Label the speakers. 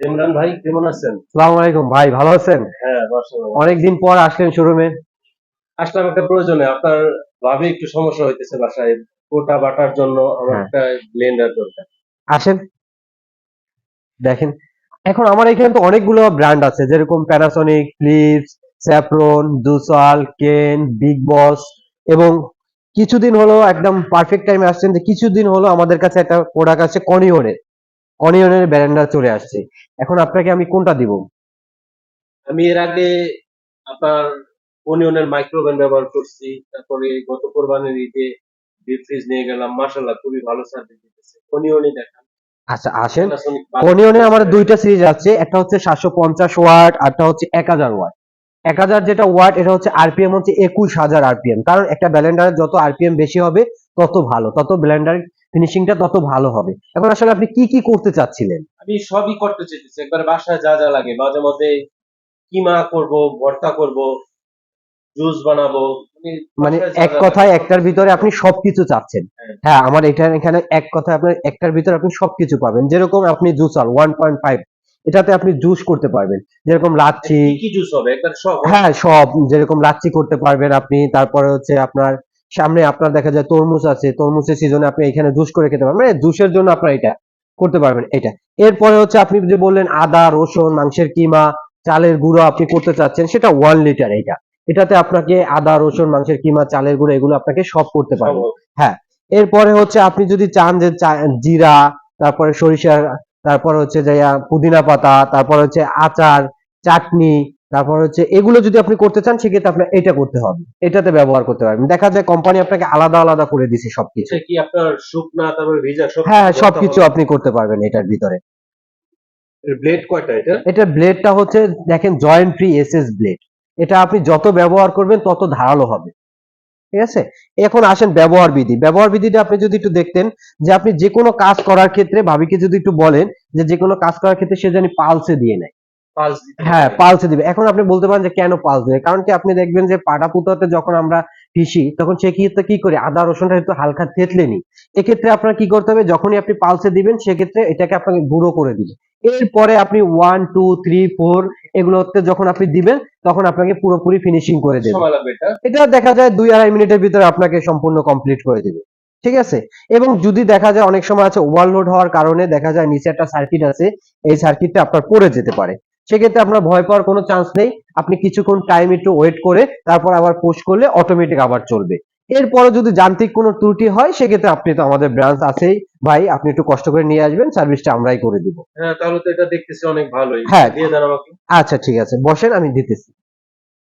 Speaker 1: ইমরান ভাই কেমন আছেন?
Speaker 2: সালাম আলাইকুম। ভাই ভালো আছেন?
Speaker 1: হ্যাঁ
Speaker 2: অনেকদিন পর আসলেন শোরুমে।
Speaker 1: আসলাম একটা প্রয়োজনে আপনার ভাবে একটু সমস্যা হইতেছে বাসায় কোটা বাটার জন্য আমার
Speaker 2: হ্যাঁ।
Speaker 1: একটা ব্লেন্ডার দরকার।
Speaker 2: আসেন। দেখেন এখন আমার এখানে তো অনেকগুলো ব্র্যান্ড আছে যেরকম প্যানাসোনিক ফিলিপস স্যাফরন দুসাল কেন বিগ বস এবং কিছুদিন হলো একদম পারফেক্ট টাইমে আসছেন যে কিছুদিন হলো আমাদের কাছে একটা প্রোডাক্ট আছে কনিওনের কনিওনের ব্র্যান্ডটা চলে আসছে। এখন আপনাকে আমি কোনটা দিব?
Speaker 1: আমি এর আগে আপনার ওনিয়নের মাইক্রোওভেন ব্যবহার করছি তারপরে গত কোরবানির ঈদে ডিপ ফ্রিজ নিয়ে গেলাম মাশাআল্লাহ খুবই ভালো সার্ভিস দিতেছে। ওনিয়নই দেখান।
Speaker 2: আচ্ছা আসেন। কনিয়নে আমাদের দুইটা সিরিজ আছে একটা হচ্ছে সাতশো পঞ্চাশ ওয়াট আরটা হচ্ছে এক হাজার ওয়াট। এক হাজার যেটা ওয়াট এটা হচ্ছে আরপিএম হচ্ছে একুশ হাজার আরপিএম কারণ একটা ব্লেন্ডারের যত আরপিএম বেশি হবে তত ভালো তত ব্লেন্ডার ফিনিশিংটা তত ভালো হবে। এখন আসলে আপনি কি কি করতে চাচ্ছিলেন?
Speaker 1: আমি সবই করতে চাইতেছি। একবার বাসায় যা যা লাগে। মাঝে মধ্যে কিমা করব ভর্তা করব জুস বানাবো।
Speaker 2: মানে এক কথায় একটার ভিতরে আপনি সবকিছু চাচ্ছেন।
Speaker 1: হ্যাঁ।
Speaker 2: হ্যাঁ আমার এটা এখানে এক কথায় আপনার একটার ভিতরে আপনি সবকিছু পাবেন। যেরকম আপনি জুসাল ওয়ান পয়েন্ট ফাইভ এটাতে আপনি জুস করতে পারবেন। যেরকম লাচ্ছি
Speaker 1: কি কি জুস হবে? একবার সব।
Speaker 2: হ্যাঁ সব। যেরকম লাচ্ছি করতে পারবেন আপনি। তারপরে হচ্ছে আপনার সামনে আপনার দেখা যায় তরমুজ আছে তরমুজের সিজনে আপনি এখানে জুস করে খেতে পারবেন। মানে জুসের জন্য আপনার এটা করতে পারবেন এটা। এরপরে হচ্ছে আপনি যে বললেন আদা রসুন মাংসের কিমা চালের গুঁড়ো আপনি করতে চাচ্ছেন সেটা ওয়ান লিটার এটা। এটাতে আপনাকে আদা রসুন মাংসের কিমা চালের গুঁড়ো এগুলো আপনাকে সব করতে পারবেন।
Speaker 1: হ্যাঁ
Speaker 2: এরপরে হচ্ছে আপনি যদি চান যে জিরা তারপরে সরিষার তারপর হচ্ছে যে পুদিনা পাতা তারপর হচ্ছে আচার চাটনি তারপর হচ্ছে এগুলো যদি আপনি করতে চান সেক্ষেত্রে আপনার এটা করতে হবে। এটাতে ব্যবহার করতে পারবেন। দেখা যায় কোম্পানি আপনাকে আলাদা আলাদা করে দিছে সবকিছু।
Speaker 1: কি আপনার শুকনা তারপরে ভিজা সব
Speaker 2: হ্যাঁ সবকিছু আপনি করতে পারবেন এটার ভিতরে।
Speaker 1: ব্লেড কয়টা এটা?
Speaker 2: এটা ব্লেডটা হচ্ছে দেখেন জয়েন্ট ফ্রি এসএস ব্লেড এটা আপনি যত ব্যবহার করবেন তত ধারালো হবে। ঠিক আছে? এখন আসেন ব্যবহার বিধি। ব্যবহার বিধিটা আপনি যদি একটু দেখতেন যে আপনি যে কোনো কাজ করার ক্ষেত্রে ভাবিকে যদি একটু বলেন যে যে কোনো কাজ করার ক্ষেত্রে সে জানি পালসে দিয়ে নেয়। হ্যাঁ। পালসে দিবে। এখন আপনি বলতে পারেন যে কেন পালস দেবে? কারণ কি আপনি দেখবেন যে পাটা পুতোতে যখন আমরা পিসি তখন সে কি কি করে? আদা রসুনটা একটু হালকা থেতলে নি এক্ষেত্রে আপনার কি করতে হবে? যখনই আপনি পালসে দিবেন সেক্ষেত্রে এটাকে আপনাকে গুঁড়ো করে দিবে। এরপরে আপনি ওয়ান টু থ্রি ফোর এগুলোতে যখন আপনি দিবেন তখন আপনাকে পুরোপুরি ফিনিশিং করে দেবে।
Speaker 1: এটা।
Speaker 2: এটা দেখা যায় দুই আড়াই মিনিটের ভিতরে আপনাকে সম্পূর্ণ কমপ্লিট করে দিবে। ঠিক আছে? এবং যদি দেখা যায় অনেক সময় আছে ওভারলোড হওয়ার কারণে দেখা যায় নিচে একটা সার্কিট আছে এই সার্কিটটা আপনার পড়ে যেতে পারে। সেক্ষেত্রে আপনার ভয় পাওয়ার কোনো চান্স নেই। আপনি কিছুক্ষণ টাইম একটু ওয়েট করে তারপর আবার পোস্ট করলে অটোমেটিক আবার চলবে। এরপরে যদি যান্ত্রিক কোনো ত্রুটি হয় সেক্ষেত্রে আপনি তো আমাদের ব্রাঞ্চ আছেই। ভাই আপনি একটু কষ্ট করে নিয়ে আসবেন সার্ভিসটা আমরাই করে দিব।
Speaker 1: হ্যাঁ তাহলে তো এটা দেখতেছি অনেক ভালোই।
Speaker 2: হ্যাঁ।
Speaker 1: দিয়ে দেন আমাকে।
Speaker 2: আচ্ছা ঠিক আছে। বসেন আমি দিতেছি।